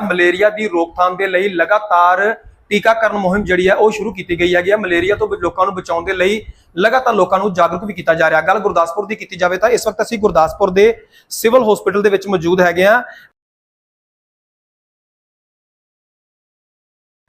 Malaria ਦੀ ਰੋਕਥਾਮ ਦੇ ਲਈ ਲਗਾਤਾਰ ਟੀਕਾਕਰਨ ਮੁਹਿੰਮ ਜਿਹੜੀ ਹੈ ਉਹ ਸ਼ੁਰੂ ਕੀਤੀ ਗਈ ਹੈਗੀ ਹੈ। ਮਲੇਰੀਆ ਤੋਂ ਲੋਕਾਂ ਨੂੰ ਬਚਾਉਣ ਦੇ ਲਈ ਲਗਾਤਾਰ ਲੋਕਾਂ ਨੂੰ ਜਾਗਰੂਕ ਵੀ ਕੀਤਾ ਜਾ ਰਿਹਾ। ਗੱਲ ਗੁਰਦਾਸਪੁਰ ਦੀ ਕੀਤੀ ਜਾਵੇ ਤਾਂ ਇਸ ਵਕਤ ਅਸੀਂ ਗੁਰਦਾਸਪੁਰ ਦੇ ਸਿਵਲ ਹਸਪੀਟਲ ਦੇ ਵਿੱਚ ਮੌਜੂਦ ਹੈਗੇ ਆ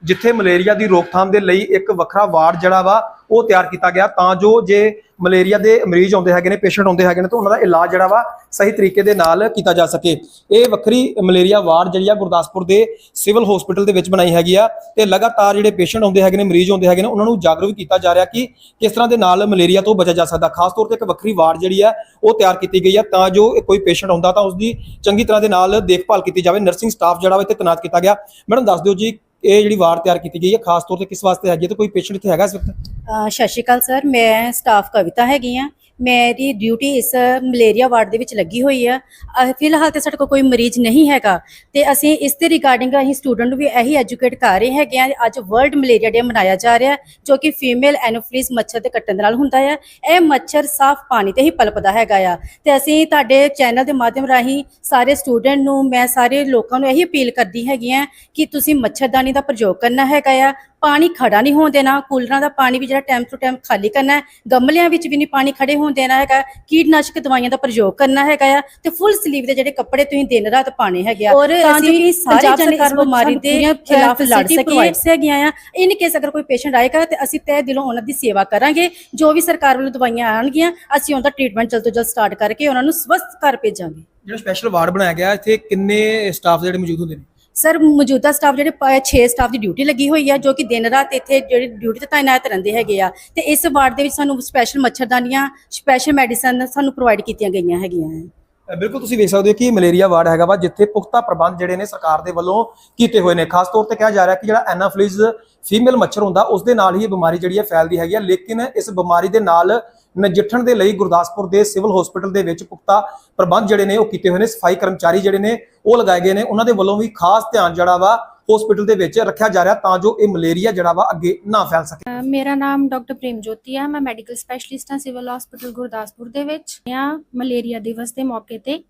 ਜਿੱਥੇ ਮਲੇਰੀਆ ਦੀ ਰੋਕਥਾਮ ਦੇ ਲਈ ਇੱਕ ਵੱਖਰਾ ਵਾਰਡ ਜਿਹੜਾ ਵਾ, ਉਹ ਤਿਆਰ ਕੀਤਾ ਗਿਆ। ਤਾਂ ਜੋ ਜੇ ਮਲੇਰੀਆ ਦੇ ਮਰੀਜ਼ ਆਉਂਦੇ ਹੈਗੇ ਨੇ, ਪੇਸ਼ੈਂਟ ਆਉਂਦੇ ਹੈਗੇ ਨੇ, ਤਾਂ ਉਹਨਾਂ ਦਾ ਇਲਾਜ ਜਿਹੜਾ ਵਾ ਸਹੀ ਤਰੀਕੇ ਦੇ ਨਾਲ ਕੀਤਾ ਜਾ ਸਕੇ। ਇਹ ਵੱਖਰੀ ਮਲੇਰੀਆ ਵਾਰਡ ਜਿਹੜੀ ਆ ਗੁਰਦਾਸਪੁਰ ਦੇ ਸਿਵਲ ਹਸਪੀਟਲ ਦੇ ਵਿੱਚ ਬਣਾਈ ਹੈਗੀ ਆ ਤੇ ਲਗਾਤਾਰ ਜਿਹੜੇ ਪੇਸ਼ੈਂਟ ਆਉਂਦੇ ਹੈਗੇ ਨੇ, ਮਰੀਜ਼ ਆਉਂਦੇ ਹੈਗੇ ਨੇ, ਉਹਨਾਂ ਨੂੰ ਜਾਗਰੂਕ ਕੀਤਾ ਜਾ ਰਿਹਾ ਕਿ ਕਿਸ ਤਰ੍ਹਾਂ ਦੇ ਨਾਲ ਮਲੇਰੀਆ ਤੋਂ ਬਚਿਆ ਜਾ ਸਕਦਾ। ਖਾਸ ਤੌਰ ਤੇ ਇੱਕ ਵੱਖਰੀ ਵਾਰਡ ਜਿਹੜੀ ਆ, ਉਹ ਤਿਆਰ ਕੀਤੀ ਗਈ ਆ। ਤਾਂ ਜੋ ਕੋਈ ਪੇਸ਼ੈਂਟ ਆਉਂਦਾ ਤਾਂ ਉਸ ਦੀ ਚੰਗੀ ਤਰ੍ਹਾਂ ਦੇ ਨਾਲ ਦੇਖਭਾਲ ਕੀਤੀ ਜਾਵੇ। ਨਰਸਿੰਗ ਸਟਾਫ ਜਿਹੜਾ ਵਾ ਇੱਥੇ ਤੈਨਾਤ ਕੀਤਾ ਗਿਆ। ਮੈਡਮ, ਦੱਸ ਦਿਓ ਜੀ ਇਹ ਜਿਹੜੀ ਵਾਰਡ ਤਿਆਰ ਕੀਤੀ ਗਈ ਹੈ ਖਾਸ ਤੌਰ ਤੇ ਕਿਸ ਵਾਸਤੇ ਹੈਗੀ ਹੈ ਤੇ ਕੋਈ ਪੇਸ਼ੈਂਟ ਇੱਥੇ ਹੈਗਾ ਇਸ ਵਕਤ? ਅ, ਸਤਿ ਸ਼੍ਰੀ ਅਕਾਲ ਸਰ ਮੈਂ ਸਟਾਫ ਕਵਿਤਾ ਹੈਗੀ ਆ ਮੇਰੀ ਡਿਊਟੀ ਇਸ ਮਲੇਰੀਆ ਵਾਰਡ ਦੇ ਵਿੱਚ ਲੱਗੀ ਹੋਈ ਆ। ਅ, ਫਿਲਹਾਲ ਤੇ ਸਾਡੇ ਕੋਲ ਕੋਈ ਮਰੀਜ਼ ਨਹੀਂ ਹੈਗਾ ਤੇ ਅਸੀਂ ਇਸ ਦੇ ਰਿਗਾਰਡਿੰਗ ਅਸੀਂ ਸਟੂਡੈਂਟ ਨੂੰ ਵੀ ਇਹੀ ਐਜੂਕੇਟ ਕਰ ਰਹੇ ਹੈਗੇ ਆ ਅੱਜ ਵਰਲਡ ਮਲੇਰੀਆ ਡੇ ਮਨਾਇਆ ਜਾ ਰਿਹਾ ਹੈ, ਜੋ ਕਿ ਫੀਮੇਲ ਐਨੋਫਿਲਿਸ ਮੱਛਰ ਦੇ ਕੱਟਣ ਦੇ ਨਾਲ ਹੁੰਦਾ ਹੈ ਇਹ ਮੱਛਰ ਸਾਫ਼ ਪਾਣੀ ਤੇ ਹੀ ਪਲਪਦਾ ਹੈਗਾ ਆ। ਤੇ ਅਸੀਂ ਤੁਹਾਡੇ ਚੈਨਲ ਦੇ ਮਾਧਿਅਮ ਰਾਹੀਂ ਸਾਰੇ ਸਟੂਡੈਂਟ ਨੂੰ ਮੈਂ ਸਾਰੇ ਲੋਕਾਂ ਨੂੰ ਇਹੀ ਅਪੀਲ ਕਰਦੀ ਹੈਗੀ ਆ ਕਿ ਤੁਸੀਂ ਮੱਛਰਦਾਨੀ ਦਾ ਪ੍ਰਯੋਗ ਕਰਨਾ ਹੈਗਾ ਆ। ਪਾਣੀ ਖੜਾ ਨਹੀਂ ਹੋਣ ਦੇਣਾ ਕੂਲਰਾਂ ਦਾ ਪਾਣੀ ਵੀ ਜਿਹੜਾ ਟਾਈਮ ਟੂ ਟਾਈਮ ਖਾਲੀ ਕਰਨਾ ਹੈ ਗਮਲਿਆਂ ਵਿੱਚ ਵੀ ਨਹੀਂ ਪਾਣੀ ਖੜੇ ਹੋਣ ਦੇਣਾ ਹੈਗਾ ਕੀਟਨਾਸ਼ਕ ਦਵਾਈਆਂ ਦਾ ਪ੍ਰਯੋਗ ਕਰਨਾ ਹੈਗਾ ਆ ਤੇ ਫੁੱਲ ਸਲੀਵ ਦੇ ਜਿਹੜੇ ਕੱਪੜੇ ਤੁਸੀਂ ਦਿਨ ਰਾਤ ਪਾਣੇ ਹੈਗੇ ਆ ਔਰ ਤਾਂ ਅਸੀਂ ਸਾਰੇ ਸਰਕਾਰ ਇਸ ਬਿਮਾਰੀ ਦੇ ਖਿਲਾਫ ਲੜ ਸਕੀਏ। ਹੈਗੀਆਂ ਆ। ਇਨ ਕੇਸ ਅਗਰ ਕੋਈ ਪੇਸ਼ੈਂਟ ਆਏਗਾ ਤੇ ਅਸੀਂ ਤਹਿ ਦਿਲੋਂ ਉਹਨਾਂ ਦੀ ਸੇਵਾ ਕਰਾਂਗੇ ਜੋ ਵੀ ਸਰਕਾਰ ਵੱਲੋਂ ਦਵਾਈਆਂ ਆਣਗੀਆਂ ਅਸੀਂ ਉਹਦਾ ਟ੍ਰੀਟਮੈਂਟ ਜਲਦ ਤੋਂ ਜਲਦ ਸਟਾਰਟ ਕਰਕੇ ਉਹਨਾਂ ਨੂੰ ਸਵਸਥ ਘਰ ਭੇਜਾਂਗੇ। ਜਿਹੜਾ ਸਪੈਸ਼ਲ ਵਾਰਡ ਬਣਾਇਆ ਗਿਆ ਇੱਥੇ ਕਿੰਨੇ ਸਟਾਫ ਜਿਹੜੇ ਮੌਜੂਦ ਹੁੰਦੇ ਨੇ? ਸਰ, ਮੌਜੂਦਾ ਸਟਾਫ ਜਿਹੜੇ 6 ਸਟਾਫ ਦੀ ਡਿਊਟੀ ਲੱਗੀ ਹੋਈ ਹੈ ਜੋ ਕਿ ਦਿਨ ਰਾਤ ਇੱਥੇ ਜਿਹੜੀ ਡਿਊਟੀ ਤੇ ਤਾਇਨਾਤ ਰਹਿੰਦੇ ਹੈਗੇ ਆ। ਤੇ ਇਸ ਵਾਰਡ ਦੇ ਵਿੱਚ ਸਾਨੂੰ ਸਪੈਸ਼ਲ ਮੱਛਰਦਾਨੀਆਂ ਸਪੈਸ਼ਲ ਮੈਡੀਸਨ ਸਾਨੂੰ ਪ੍ਰੋਵਾਈਡ ਕੀਤੀਆਂ ਗਈਆਂ ਹੈਗੀਆਂ ਹੈ। ਬਿਲਕੁਲ ਤੁਸੀਂ ਵੇਖ ਸਕਦੇ ਹੋ ਕਿ ਮਲੇਰੀਆ ਵਾਰਡ ਹੈਗਾ ਵਾ, ਜਿੱਥੇ ਪੁਖਤਾ ਪ੍ਰਬੰਧ ਜਿਹੜੇ ਨੇ ਸਰਕਾਰ ਦੇ ਵੱਲੋਂ ਕੀਤੇ ਹੋਏ ਨੇ। ਖਾਸ ਤੌਰ ਤੇ ਕਿਹਾ ਜਾ ਰਿਹਾ ਕਿ ਜਿਹੜਾ ਐਨਾਫਿਲਿਸ ਫੀਮੇਲ ਮੱਛਰ ਹੁੰਦਾ, ਉਸ ਦੇ ਨਾਲ ਹੀ ਇਹ ਬਿਮਾਰੀ ਜਿਹੜੀ ਹੈ ਫੈਲਦੀ ਹੈਗੀ ਹੈ ਲੇਕਿਨ ਇਸ ਬਿਮਾਰੀ ਦੇ ਨਾਲ ਨਜਿੱਠਣ ਦੇ ਲਈ ਗੁਰਦਾਸਪੁਰ ਦੇ ਸਿਵਲ ਹਸਪੀਟਲ ਦੇ ਵਿੱਚ ਪੁਖਤਾ ਪ੍ਰਬੰਧ ਜਿਹੜੇ ਨੇ ਉਹ ਕੀਤੇ ਹੋਏ ਨੇ, ਸਫ਼ਾਈ ਕਰਮਚਾਰੀ ਜਿਹੜੇ ਨੇ ਉਹ ਲਗਾਏ ਗਏ ਨੇ। ਉਹਨਾਂ ਦੇ ਵੱਲੋਂ ਵੀ ਖਾਸ ਧਿਆਨ ਜਿਹੜਾ ਵਾ ਹਸਪੀਟਲ ਦੇ ਵਿੱਚ ਰੱਖਿਆ ਜਾ ਰਿਹਾ ਤਾਂ ਜੋ ਇਹ ਮਲੇਰੀਆ ਜਿਹੜਾ ਵਾ ਅੱਗੇ ਨਾ ਫੈਲ ਸਕੇ। ਮੇਰਾ ਨਾਮ ਡਾਕਟਰ ਪ੍ਰੇਮ ਜੋਤੀ ਹੈ ਮੈਂ ਮੈਡੀਕਲ ਸਪੈਸ਼ਲਿਸਟ ਹਾਂ ਸਿਵਲ ਹਸਪੀਟਲ ਗੁਰਦਾਸਪੁਰ ਦੇ ਵਿੱਚ। ਆ ਮਲੇਰੀਆ ਦਿਵਸ ਦੇ ਮੌਕੇ ਤੇ।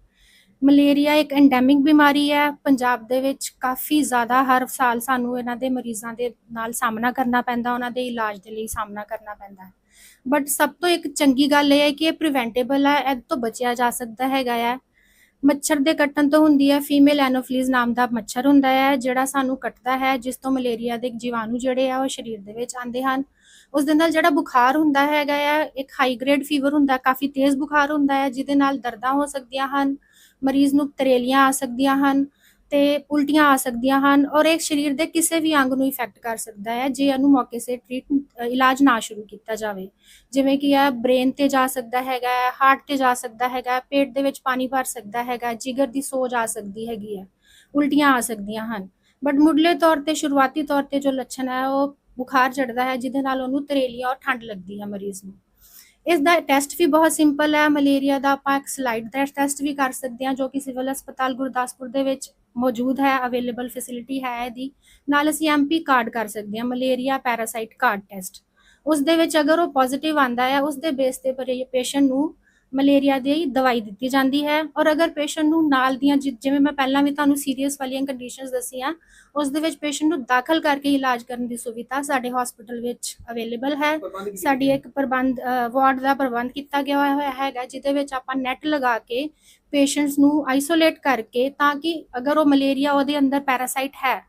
ਮਲੇਰੀਆ ਇੱਕ ਐਂਡੈਮਿਕ ਬਿਮਾਰੀ ਹੈ ਪੰਜਾਬ ਦੇ ਵਿੱਚ ਕਾਫੀ ਜ਼ਿਆਦਾ ਹਰ ਸਾਲ ਸਾਨੂੰ ਇਹਨਾਂ ਦੇ ਮਰੀਜ਼ਾਂ ਦੇ ਨਾਲ ਸਾਹਮਣਾ ਕਰਨਾ ਪੈਂਦਾ, ਉਹਨਾਂ ਦੇ ਇਲਾਜ ਦੇ ਲਈ ਸਾਹਮਣਾ ਕਰਨਾ ਪੈਂਦਾ। ਹੈ ਬਟ ਸਭ ਤੋਂ ਇੱਕ ਚੰਗੀ ਗੱਲ ਇਹ ਹੈ ਕਿ ਇਹ ਪ੍ਰੀਵੈਂਟੇਬਲ ਹੈ ਇਹ ਤੋਂ ਬਚਿਆ ਜਾ ਸਕਦਾ ਹੈਗਾ ਹੈ ਮੱਛਰ ਦੇ ਕੱਟਣ ਤੋਂ ਹੁੰਦੀ ਹੈ ਫੀਮੇਲ ਐਨੋਫਲੀਜ਼ ਨਾਮ ਦਾ ਮੱਛਰ ਹੁੰਦਾ ਹੈ, ਜਿਹੜਾ ਸਾਨੂੰ ਕੱਟਦਾ ਹੈ, ਜਿਸ ਤੋਂ ਮਲੇਰੀਆ ਦੇ ਜੀਵਾਣੂ ਜਿਹੜੇ ਆ, ਉਹ ਸਰੀਰ ਦੇ ਵਿੱਚ ਆਉਂਦੇ ਹਨ। ਉਸ ਦੇ ਨਾਲ ਜਿਹੜਾ ਬੁਖਾਰ ਹੁੰਦਾ ਹੈਗਾ ਆ, ਇੱਕ ਹਾਈ ਗ੍ਰੇਡ ਫੀਵਰ ਹੁੰਦਾ, ਕਾਫੀ ਤੇਜ਼ ਬੁਖਾਰ ਹੁੰਦਾ ਹੈ, ਜਿਹਦੇ ਨਾਲ ਦਰਦਾਂ ਹੋ ਸਕਦੀਆਂ ਹਨ, ਮਰੀਜ਼ ਨੂੰ ਤਰੇਲੀਆਂ ਆ ਸਕਦੀਆਂ ਹਨ ਤੇ ਉਲਟੀਆਂ ਆ ਸਕਦੀਆਂ ਹਨ ਔਰ ਇਹ ਸਰੀਰ ਦੇ ਕਿਸੇ ਵੀ ਅੰਗ ਨੂੰ ਇਫੈਕਟ ਕਰ ਸਕਦਾ ਹੈ, ਜੇ ਇਹਨੂੰ ਮੌਕੇ ਸੇ ਟ੍ਰੀਟ ਇਲਾਜ ਨਾ ਸ਼ੁਰੂ ਕੀਤਾ ਜਾਵੇ। ਜਿਵੇਂ ਕਿ ਇਹ ਬ੍ਰੇਨ ਤੇ ਜਾ ਸਕਦਾ ਹੈਗਾ ਹਾਰਟ ਤੇ ਜਾ ਸਕਦਾ ਹੈਗਾ, ਪੇਟ ਦੇ ਵਿੱਚ ਪਾਣੀ ਭਰ ਸਕਦਾ ਹੈਗਾ, ਜਿਗਰ ਦੀ ਸੋਜ ਆ ਸਕਦੀ ਹੈਗੀ ਹੈ, ਉਲਟੀਆਂ ਆ ਸਕਦੀਆਂ ਹਨ। ਬਟ ਮੁੱਢਲੇ ਤੌਰ ਤੇ, ਸ਼ੁਰੂਆਤੀ ਤੌਰ ਤੇ ਜੋ ਲੱਛਣ ਹੈ, ਉਹ ਬੁਖਾਰ ਚੜਦਾ ਹੈ, ਜਿਹਦੇ ਨਾਲ ਉਹਨੂੰ ਤਰੇਲੀਆਂ ਔਰ ਠੰਡ ਲੱਗਦੀ ਹੈ ਮਰੀਜ਼ ਨੂੰ। ਇਸ ਦਾ ਟੈਸਟ ਵੀ ਬਹੁਤ ਸਿੰਪਲ ਹੈ, ਮਲੇਰੀਆ ਦਾ ਆਪਾਂ ਇੱਕ ਸਲਾਈਡ ਦਾ ਟੈਸਟ ਵੀ ਕਰ ਸਕਦੇ ਹਾਂ, ਜੋ ਕਿ ਸਿਵਲ ਹਸਪਤਾਲ ਗੁਰਦਾਸਪੁਰ ਦੇ ਵਿੱਚ ਮੌਜੂਦ ਹੈ ਅਵੇਲੇਬਲ ਫੈਸਿਲਿਟੀ ਹੈ ਇਹਦੀ। ਨਾਲ ਅਸੀਂ ਐਮਪੀ ਕਾਰਡ ਕਰ ਸਕਦੇ ਹਾਂ ਮਲੇਰੀਆ ਪੈਰਾਸਾਈਟ ਕਾਰਡ ਟੈਸਟ ਉਸ ਦੇ ਵਿੱਚ ਅਗਰ ਉਹ ਪੋਜ਼ਿਟਿਵ ਆਂਦਾ ਹੈ ਉਸ ਦੇ ਬੇਸ ਤੇ ਪੇਸ਼ੈਂਟ ਨੂੰ ਮਲੇਰੀਆ ਦੀ ਦਵਾਈ ਦਿੱਤੀ ਜਾਂਦੀ ਹੈ ਔਰ ਅਗਰ ਪੇਸ਼ੈਂਟ ਨੂੰ ਨਾਲ ਦੀਆਂ ਜਿ- ਜਿਵੇਂ ਮੈਂ ਪਹਿਲਾਂ ਵੀ ਤੁਹਾਨੂੰ ਸੀਰੀਅਸ ਵਾਲੀਆਂ ਕੰਡੀਸ਼ਨਸ ਦੱਸੀਆਂ ਉਸ ਦੇ ਵਿੱਚ ਪੇਸ਼ੈਂਟ ਨੂੰ ਦਾਖਲ ਕਰਕੇ ਇਲਾਜ ਕਰਨ ਦੀ ਸੁਵਿਧਾ ਸਾਡੇ ਹਸਪੀਟਲ ਵਿੱਚ ਅਵੇਲੇਬਲ ਹੈ। ਸਾਡੀ ਇੱਕ ਪ੍ਰਬੰਧ ਵਾਰਡ ਦਾ ਪ੍ਰਬੰਧ ਕੀਤਾ ਗਿਆ ਹੋਇਆ ਹੈਗਾ ਜਿਹਦੇ ਵਿੱਚ ਆਪਾਂ ਨੈਟ ਲਗਾ ਕੇ ਪੇਸ਼ੈਂਟਸ ਨੂੰ ਆਈਸੋਲੇਟ ਕਰਕੇ ਤਾਂ ਕਿ ਅਗਰ ਉਹ ਮਲੇਰੀਆ ਉਹਦੇ ਅੰਦਰ ਪੈਰਾਸਾਈਟ ਹੈ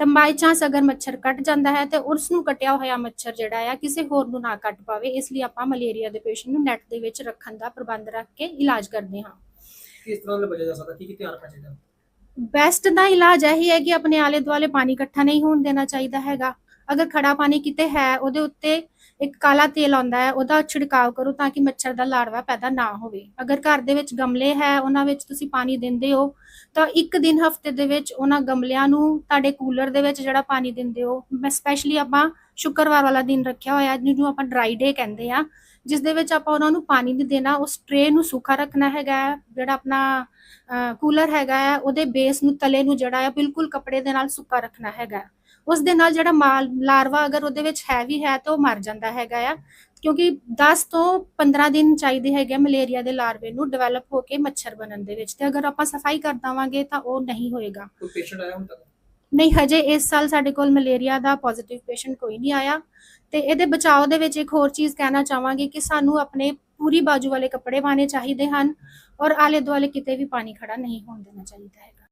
ਤਾਂ ਬਾਈ ਚਾਂਸ ਅਗਰ ਮੱਛਰ ਕੱਟ ਜਾਂਦਾ ਹੈ ਤੇ ਉਸ ਨੂੰ ਕਟਿਆ ਹੋਇਆ ਮੱਛਰ ਜਿਹੜਾ ਆ ਕਿਸੇ ਹੋਰ ਨੂੰ ਨਾ ਕੱਟ ਪਾਵੇ ਇਸ ਲਈ ਆਪਾਂ ਮਲੇਰੀਆ ਦੇ ਪੇਸ਼ੈਂਟ ਨੂੰ ਨੈਟ ਦੇ ਵਿੱਚ ਰੱਖਣ ਦਾ ਪ੍ਰਬੰਧ ਰੱਖ ਕੇ ਇਲਾਜ ਕਰਦੇ ਹਾਂ। ਕਿਸ ਤਰ੍ਹਾਂ ਦਾ ਬਚਿਆ ਜਾ ਸਕਦਾ? ਕੀ ਕੀ ਧਿਆਨ ਰੱਖਣਾ ਚਾਹੀਦਾ? ਬੈਸਟ ਦਾ ਇਲਾਜ ਇਹੀ ਹੈ ਕਿ ਆਪਣੇ ਆਲੇ ਦੁਆਲੇ ਪਾਣੀ ਇਕੱਠਾ ਨਹੀਂ ਹੋਣ ਦੇਣਾ ਚਾਹੀਦਾ ਹੈਗਾ। ਅਗਰ ਖੜਾ ਪਾਣੀ ਕਿਤੇ ਹੈ ਉਹਦੇ ਉੱਤੇ ਇੱਕ ਕਾਲਾ ਤੇਲ ਆਉਂਦਾ ਹੈ, ਉਹਦਾ ਛਿੜਕਾਅ ਕਰੋ ਤਾਂ ਕਿ ਮੱਛਰ ਦਾ ਲਾਰਵਾ ਪੈਦਾ ਨਾ ਹੋਵੇ। ਅਗਰ ਘਰ ਦੇ ਵਿੱਚ ਗਮਲੇ ਹੈ, ਉਹਨਾਂ ਵਿੱਚ ਤੁਸੀਂ ਪਾਣੀ ਦਿੰਦੇ ਹੋ, ਤਾਂ ਇੱਕ ਦਿਨ ਹਫ਼ਤੇ ਦੇ ਵਿੱਚ ਉਹਨਾਂ ਗਮਲਿਆਂ ਨੂੰ, ਤੁਹਾਡੇ ਕੂਲਰ ਦੇ ਵਿੱਚ ਜਿਹੜਾ ਪਾਣੀ ਦਿੰਦੇ ਹੋ, ਮੈਂ ਸਪੈਸ਼ਲੀ ਆਪਾਂ ਸ਼ੁੱਕਰਵਾਰ ਵਾਲਾ ਦਿਨ ਰੱਖਿਆ ਹੋਇਆ, ਜਿਹਨੂੰ ਆਪਾਂ ਡਰਾਈ ਡੇ ਕਹਿੰਦੇ ਆ ਜਿਸ ਦੇ ਵਿੱਚ ਆਪਾਂ ਉਹਨਾਂ ਨੂੰ ਪਾਣੀ ਨਹੀਂ ਦੇਣਾ ਉਸ ਟਰੇ ਨੂੰ ਸੁੱਕਾ ਰੱਖਣਾ ਹੈਗਾ ਜਿਹੜਾ ਆਪਣਾ ਕੂਲਰ ਹੈਗਾ ਉਹਦੇ ਬੇਸ ਨੂੰ, ਤਲੇ ਨੂੰ ਜਿਹੜਾ ਹੈ, ਬਿਲਕੁਲ ਕੱਪੜੇ ਦੇ ਨਾਲ ਸੁੱਕਾ ਰੱਖਣਾ ਹੈਗਾ ਉਸ ਦੇ ਨਾਲ ਜਿਹੜਾ ਮਾਲ, ਲਾਰਵਾ ਅਗਰ ਉਹਦੇ ਵਿੱਚ ਹੈ ਵੀ ਹੈ, ਤਾਂ ਉਹ ਮਰ ਜਾਂਦਾ ਹੈਗਾ ਆ, ਕਿਉਂਕਿ 10 ਤੋਂ 15 ਦਿਨ ਚਾਹੀਦੇ ਹੈਗੇ ਮਲੇਰੀਆ ਦੇ ਲਾਰਵੇ ਨੂੰ ਡਿਵੈਲਪ ਹੋ ਕੇ ਮੱਛਰ ਬਣਨ ਦੇ ਵਿੱਚ, ਤੇ ਅਗਰ ਆਪਾਂ ਸਫ਼ਾਈ ਕਰ ਦਵਾਂਗੇ ਤਾਂ ਉਹ ਨਹੀਂ ਹੋਏਗਾ। ਕੋਈ ਪੇਸ਼ੈਂਟ ਆਇਆ ਹੁਣ ਤੱਕ? ਨਹੀਂ, ਹਜੇ ਇਸ ਸਾਲ ਸਾਡੇ ਕੋਲ ਮਲੇਰੀਆ ਦਾ ਪੋਜ਼ਿਟਿਵ ਪੇਸ਼ੈਂਟ ਕੋਈ ਨਹੀਂ ਆਇਆ ਤੇ ਇਹਦੇ ਬਚਾਓ ਦੇ ਵਿੱਚ ਇੱਕ ਹੋਰ ਚੀਜ਼ ਕਹਿਣਾ ਚਾਹਾਂਗੇ ਕਿ ਸਾਨੂੰ ਆਪਣੇ ਪੂਰੀ ਬਾਜੂ ਵਾਲੇ ਕੱਪੜੇ ਪਾਣੇ ਚਾਹੀਦੇ ਹਨ ਔਰ ਆਲੇ ਦੁਆਲੇ ਕਿਤੇ ਵੀ ਪਾਣੀ ਖੜਾ ਨਹੀਂ ਹੋਣ ਦੇਣਾ ਚਾਹੀਦਾ ਹੈਗਾ।